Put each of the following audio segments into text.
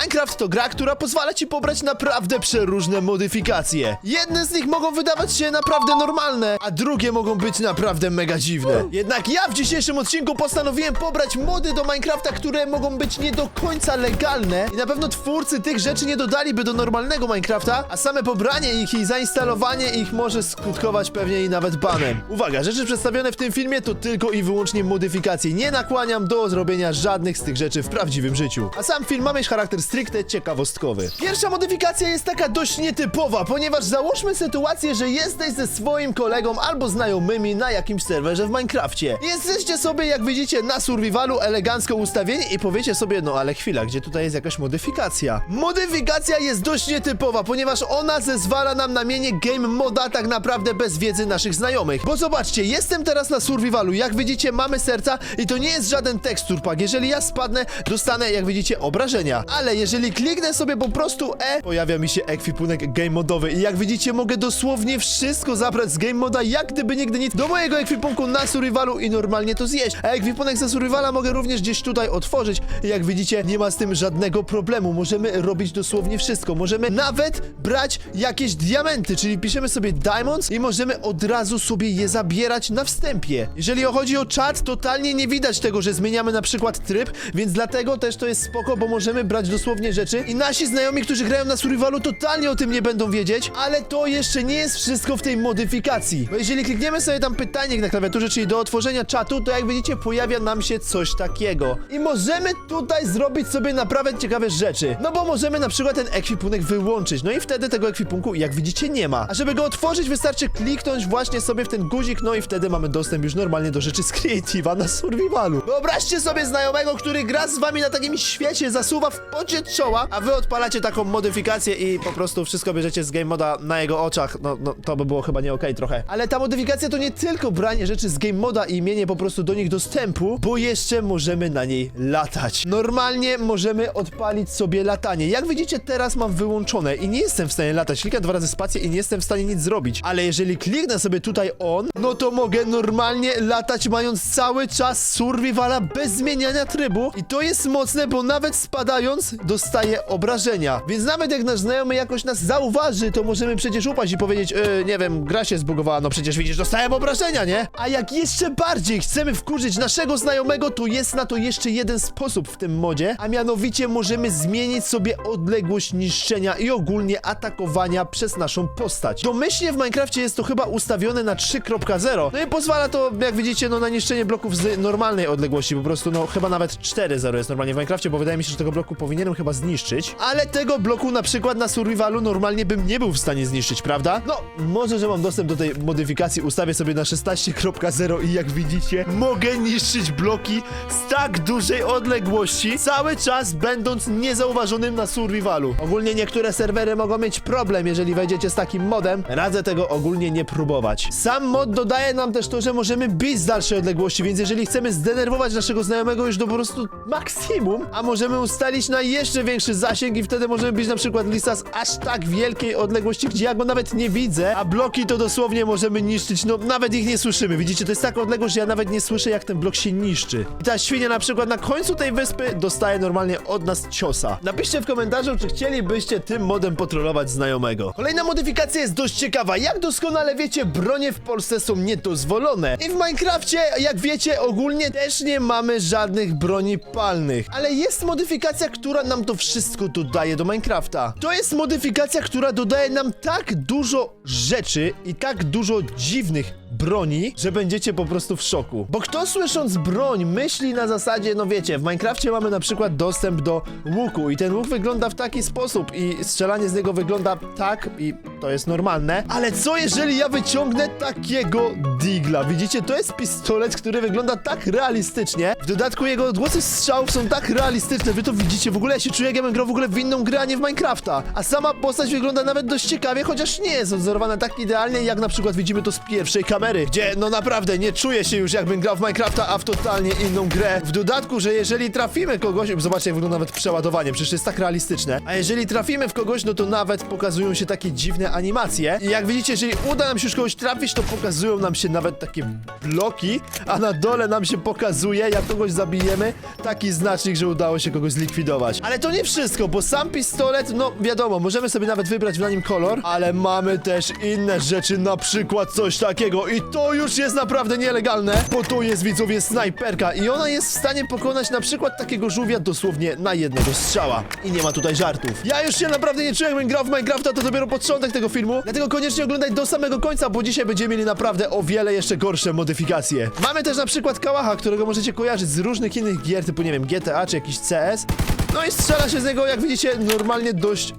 Minecraft to gra, która pozwala ci pobrać naprawdę przeróżne modyfikacje. Jedne z nich mogą wydawać się naprawdę normalne, a drugie mogą być naprawdę mega dziwne. Jednak ja w dzisiejszym odcinku postanowiłem pobrać mody do Minecrafta, które mogą być nie do końca legalne i na pewno twórcy tych rzeczy nie dodaliby do normalnego Minecrafta, a same pobranie ich i zainstalowanie ich może skutkować pewnie i nawet banem. Uwaga, rzeczy przedstawione w tym filmie to tylko i wyłącznie modyfikacje. Nie nakłaniam do zrobienia żadnych z tych rzeczy w prawdziwym życiu. A sam film ma mieć charakter stricte ciekawostkowy. Pierwsza modyfikacja jest taka dość nietypowa, ponieważ załóżmy sytuację, że jesteś ze swoim kolegą albo znajomymi na jakimś serwerze w Minecrafcie. Jesteście sobie, jak widzicie, na survivalu elegancko ustawieni i powiecie sobie, no ale chwila, gdzie tutaj jest jakaś modyfikacja? Modyfikacja jest dość nietypowa, ponieważ ona zezwala nam na mienie game moda tak naprawdę bez wiedzy naszych znajomych. Bo zobaczcie, jestem teraz na survivalu, jak widzicie mamy serca i to nie jest żaden tekstur pack. Jeżeli ja spadnę, dostanę, jak widzicie, obrażenia. Ale jeżeli kliknę sobie po prostu E, pojawia mi się ekwipunek game modowy i jak widzicie mogę dosłownie wszystko zabrać z game moda, jak gdyby nigdy nic, do mojego ekwipunku na survivalu i normalnie to zjeść. A ekwipunek ze survivala mogę również gdzieś tutaj otworzyć i jak widzicie nie ma z tym żadnego problemu. Możemy robić dosłownie wszystko. Możemy nawet brać jakieś diamenty, czyli piszemy sobie diamonds i możemy od razu sobie je zabierać na wstępie. Jeżeli chodzi o czat, totalnie nie widać tego, że zmieniamy na przykład tryb, więc dlatego też to jest spoko, bo możemy brać dosłownie rzeczy i nasi znajomi, którzy grają na survivalu totalnie o tym nie będą wiedzieć, ale to jeszcze nie jest wszystko w tej modyfikacji. Bo jeżeli klikniemy sobie tam pytanie na klawiaturze, czyli do otworzenia czatu, to jak widzicie pojawia nam się coś takiego. I możemy tutaj zrobić sobie naprawdę ciekawe rzeczy. No bo możemy na przykład ten ekwipunek wyłączyć, no i wtedy tego ekwipunku jak widzicie nie ma. A żeby go otworzyć wystarczy kliknąć właśnie sobie w ten guzik, no i wtedy mamy dostęp już normalnie do rzeczy z Creative'a na survivalu. Wyobraźcie sobie znajomego, który gra z wami na takim świecie, zasuwa w pocie czoła, a wy odpalacie taką modyfikację i po prostu wszystko bierzecie z game moda na jego oczach. No, no to by było chyba nie okej trochę. Ale ta modyfikacja to nie tylko branie rzeczy z game moda i mienie po prostu do nich dostępu, bo jeszcze możemy na niej latać. Normalnie możemy odpalić sobie latanie. Jak widzicie teraz mam wyłączone i nie jestem w stanie latać. Klikam dwa razy spację i nie jestem w stanie nic zrobić. Ale jeżeli kliknę sobie tutaj on, no to mogę normalnie latać mając cały czas survivala bez zmieniania trybu. I to jest mocne, bo nawet spadając dostaję obrażenia. Więc nawet jak nasz znajomy jakoś nas zauważy, to możemy przecież upaść i powiedzieć, yy, nie wiem, gra się zbugowała, no przecież widzisz, dostałem obrażenia, nie? A jak jeszcze bardziej chcemy wkurzyć naszego znajomego, to jest na to jeszcze jeden sposób w tym modzie, a mianowicie możemy zmienić sobie odległość niszczenia i ogólnie atakowania przez naszą postać. Domyślnie w Minecrafcie jest to chyba ustawione na 3.0, no i pozwala to, jak widzicie, no na niszczenie bloków z normalnej odległości, po prostu, no chyba nawet 4.0 jest normalnie w Minecrafcie, bo wydaje mi się, że tego bloku powinienem chyba zniszczyć, ale tego bloku na przykład na survivalu normalnie bym nie był w stanie zniszczyć, prawda? No, może, że mam dostęp do tej modyfikacji, ustawię sobie na 16.0 i jak widzicie, mogę niszczyć bloki z tak dużej odległości, cały czas będąc niezauważonym na survivalu. Ogólnie niektóre serwery mogą mieć problem, jeżeli wejdziecie z takim modem, radzę tego ogólnie nie próbować. Sam mod dodaje nam też to, że możemy bić z dalszej odległości, więc jeżeli chcemy zdenerwować naszego znajomego już do po prostu maksimum, a możemy ustalić na jeszcze większy zasięg i wtedy możemy bić na przykład lisa z aż tak wielkiej odległości, gdzie ja go nawet nie widzę, a bloki to dosłownie możemy niszczyć, no nawet ich nie słyszymy. Widzicie, to jest taka odległość, że ja nawet nie słyszę jak ten blok się niszczy. I ta świnia na przykład na końcu tej wyspy dostaje normalnie od nas ciosa. Napiszcie w komentarzu, czy chcielibyście tym modem potrolować znajomego. Kolejna modyfikacja jest dość ciekawa. Jak doskonale wiecie, bronie w Polsce są niedozwolone. I w Minecrafcie, jak wiecie, ogólnie też nie mamy żadnych broni palnych. Ale jest modyfikacja, która nam to wszystko dodaje do Minecrafta. To jest modyfikacja, która dodaje nam tak dużo rzeczy i tak dużo dziwnych broni, że będziecie po prostu w szoku. Bo kto słysząc broń myśli na zasadzie, no wiecie, w Minecrafcie mamy na przykład dostęp do łuku i ten łuk wygląda w taki sposób i strzelanie z niego wygląda tak i to jest normalne. Ale co jeżeli ja wyciągnę takiego digla? Widzicie, to jest pistolet, który wygląda tak realistycznie. W dodatku jego odgłosy strzałów są tak realistyczne, wy to widzicie. W ogóle ja się czuję, jakbym grał w ogóle w inną grę, a nie w Minecrafta. A sama postać wygląda nawet dość ciekawie, chociaż nie jest odzorowana tak idealnie, jak na przykład widzimy to z pierwszej kamery, gdzie no naprawdę nie czuję się już jakbym grał w Minecrafta, a w totalnie inną grę. W dodatku, że jeżeli trafimy kogoś, zobaczcie jak wygląda nawet przeładowanie, przecież jest tak realistyczne, a jeżeli trafimy w kogoś, no to nawet pokazują się takie dziwne fajne animacje. I jak widzicie, jeżeli uda nam się już kogoś trafić, to pokazują nam się nawet takie bloki, a na dole nam się pokazuje, jak kogoś zabijemy, taki znacznik, że udało się kogoś zlikwidować. Ale to nie wszystko, bo sam pistolet, no wiadomo, możemy sobie nawet wybrać na nim kolor, ale mamy też inne rzeczy, na przykład coś takiego i to już jest naprawdę nielegalne, bo to jest widzowie snajperka i ona jest w stanie pokonać na przykład takiego żółwia dosłownie na jednego strzała. I nie ma tutaj żartów. Ja już się naprawdę nie czuję, jakbym grał w Minecrafta, to dopiero początek tego filmu, dlatego koniecznie oglądaj do samego końca, bo dzisiaj będziemy mieli naprawdę o wiele jeszcze gorsze modyfikacje. Mamy też na przykład kałacha, którego możecie kojarzyć z różnych innych gier, typu nie wiem, GTA czy jakiś CS. No i strzela się z niego, jak widzicie, normalnie dość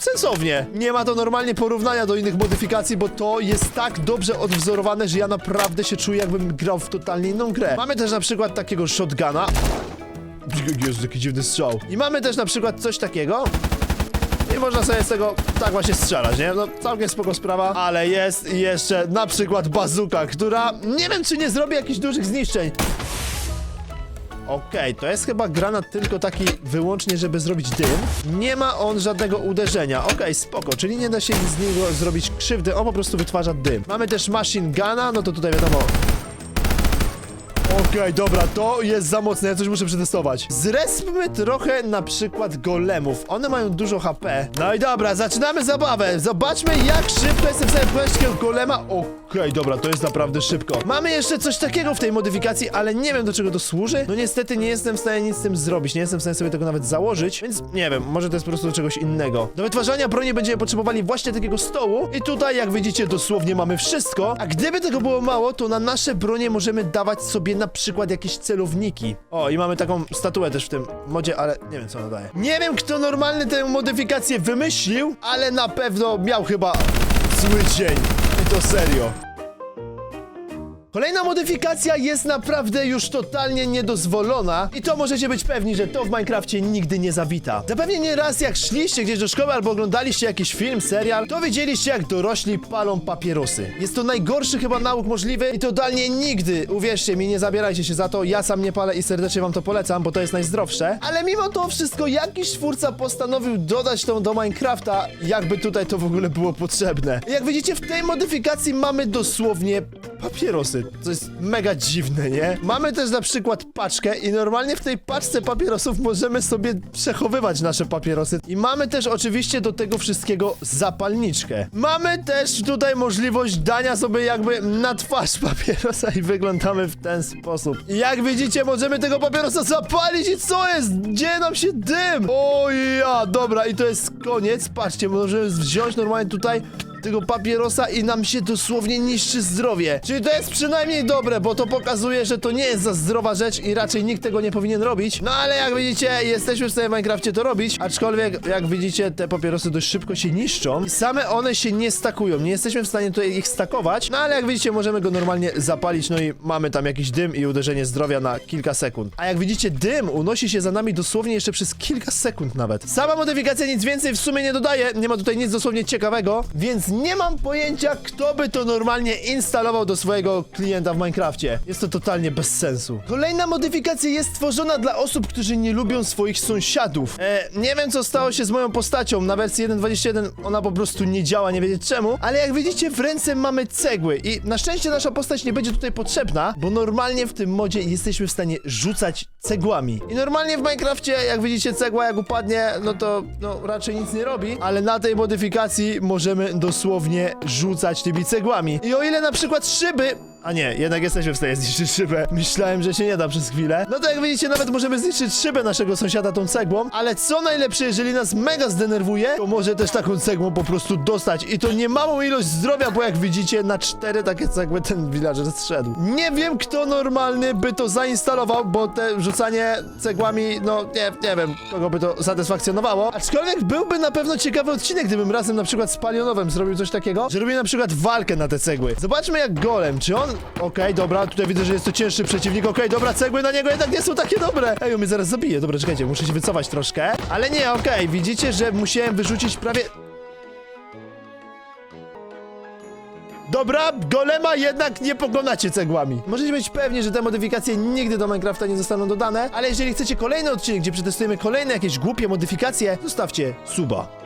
sensownie. Nie ma to normalnie porównania do innych modyfikacji, bo to jest tak dobrze odwzorowane, że ja naprawdę się czuję, jakbym grał w totalnie inną grę. Mamy też na przykład takiego shotguna. Jezu, jaki dziwny strzał. I mamy też na przykład coś takiego. I można sobie z tego tak właśnie strzelać, nie? No całkiem spoko sprawa, ale jest jeszcze na przykład bazuka, która nie wiem czy nie zrobi jakichś dużych zniszczeń. Okej, to jest chyba granat tylko taki wyłącznie, żeby zrobić dym. Nie ma on żadnego uderzenia. Okej, spoko, czyli nie da się z niego zrobić krzywdy, on po prostu wytwarza dym. Mamy też machine guna, no to tutaj wiadomo, Okej, dobra, to jest za mocne, ja coś muszę przetestować. Zrespmy trochę na przykład golemów. One mają dużo HP. No i dobra, zaczynamy zabawę. Zobaczmy, jak szybko jestem w stanie pokonać golema. Okej, dobra, to jest naprawdę szybko. Mamy jeszcze coś takiego w tej modyfikacji, ale nie wiem do czego to służy. No niestety nie jestem w stanie nic z tym zrobić. Nie jestem w stanie sobie tego nawet założyć, więc nie wiem, może to jest po prostu do czegoś innego. Do wytwarzania broni będziemy potrzebowali właśnie takiego stołu. I tutaj, jak widzicie, dosłownie mamy wszystko. A gdyby tego było mało, to na nasze bronie możemy dawać sobie na przykład jakieś celowniki. O, i mamy taką statuę też w tym modzie, ale nie wiem co ona daje. Nie wiem, kto normalny tę modyfikację wymyślił, ale na pewno miał chyba zły dzień. I to serio. Kolejna modyfikacja jest naprawdę już totalnie niedozwolona i to możecie być pewni, że to w Minecrafcie nigdy nie zawita. Zapewne nie raz jak szliście gdzieś do szkoły albo oglądaliście jakiś film, serial, to widzieliście jak dorośli palą papierosy. Jest to najgorszy chyba nauk możliwy i totalnie nigdy, uwierzcie mi, nie zabierajcie się za to, ja sam nie palę i serdecznie wam to polecam, bo to jest najzdrowsze. Ale mimo to wszystko jakiś twórca postanowił dodać tą do Minecrafta, jakby tutaj to w ogóle było potrzebne. Jak widzicie w tej modyfikacji mamy dosłownie papierosy. To jest mega dziwne, nie? Mamy też na przykład paczkę i normalnie w tej paczce papierosów możemy sobie przechowywać nasze papierosy. I mamy też oczywiście do tego wszystkiego zapalniczkę. Mamy też tutaj możliwość dania sobie jakby na twarz papierosa i wyglądamy w ten sposób. Jak widzicie, możemy tego papierosa zapalić i co jest? Dzieje nam się dym! O ja, dobra, i to jest koniec. Patrzcie, możemy wziąć normalnie tutaj tego papierosa i nam się dosłownie niszczy zdrowie. Czyli to jest przynajmniej dobre, bo to pokazuje, że to nie jest za zdrowa rzecz i raczej nikt tego nie powinien robić. No ale jak widzicie, jesteśmy w stanie w Minecrafcie to robić, aczkolwiek jak widzicie, te papierosy dość szybko się niszczą. Same one się nie stakują, nie jesteśmy w stanie tutaj ich stakować, no ale jak widzicie, możemy go normalnie zapalić, no i mamy tam jakiś dym i uderzenie zdrowia na kilka sekund. A jak widzicie, dym unosi się za nami dosłownie jeszcze przez kilka sekund nawet. Sama modyfikacja nic więcej w sumie nie dodaje, nie ma tutaj nic dosłownie ciekawego, więc nie mam pojęcia, kto by to normalnie instalował do swojego klienta w Minecrafcie. Jest to totalnie bez sensu. Kolejna modyfikacja jest stworzona dla osób, którzy nie lubią swoich sąsiadów. E, nie wiem, co stało się z moją postacią. Na wersji 1.21 ona po prostu nie działa, nie wiedzieć czemu, ale jak widzicie, w ręce mamy cegły i na szczęście nasza postać nie będzie tutaj potrzebna, bo normalnie w tym modzie jesteśmy w stanie rzucać cegłami. I normalnie w Minecrafcie, jak widzicie, cegła jak upadnie, no to no, raczej nic nie robi, ale na tej modyfikacji możemy dosłownie rzucać tymi cegłami. I o ile na przykład szyby a nie, jednak jesteśmy w stanie zniszczyć szybę. Myślałem, że się nie da przez chwilę. No to jak widzicie, nawet możemy zniszczyć szybę naszego sąsiada tą cegłą, ale co najlepsze, jeżeli nas mega zdenerwuje, to może też taką cegłą po prostu dostać. I to nie małą ilość zdrowia, bo jak widzicie, na cztery takie cegły ten villager zszedł. Nie wiem, kto normalny by to zainstalował, bo te rzucanie cegłami, no nie, nie wiem, kogo by to satysfakcjonowało. Aczkolwiek byłby na pewno ciekawy odcinek, gdybym razem na przykład z Palionowem zrobił coś takiego, że na przykład walkę na te cegły. Zobaczmy jak golem, czy on Okej, dobra, tutaj widzę, że jest to cięższy przeciwnik. Okej, dobra, cegły na niego jednak nie są takie dobre. Ej, on mnie zaraz zabije. Dobra, czekajcie, muszę się wycofać troszkę. Ale nie, okej, widzicie, że musiałem wyrzucić prawie... Dobra, golema jednak nie pogonacie cegłami. Możecie być pewni, że te modyfikacje nigdy do Minecrafta nie zostaną dodane, ale jeżeli chcecie kolejny odcinek, gdzie przetestujemy kolejne jakieś głupie modyfikacje, zostawcie suba.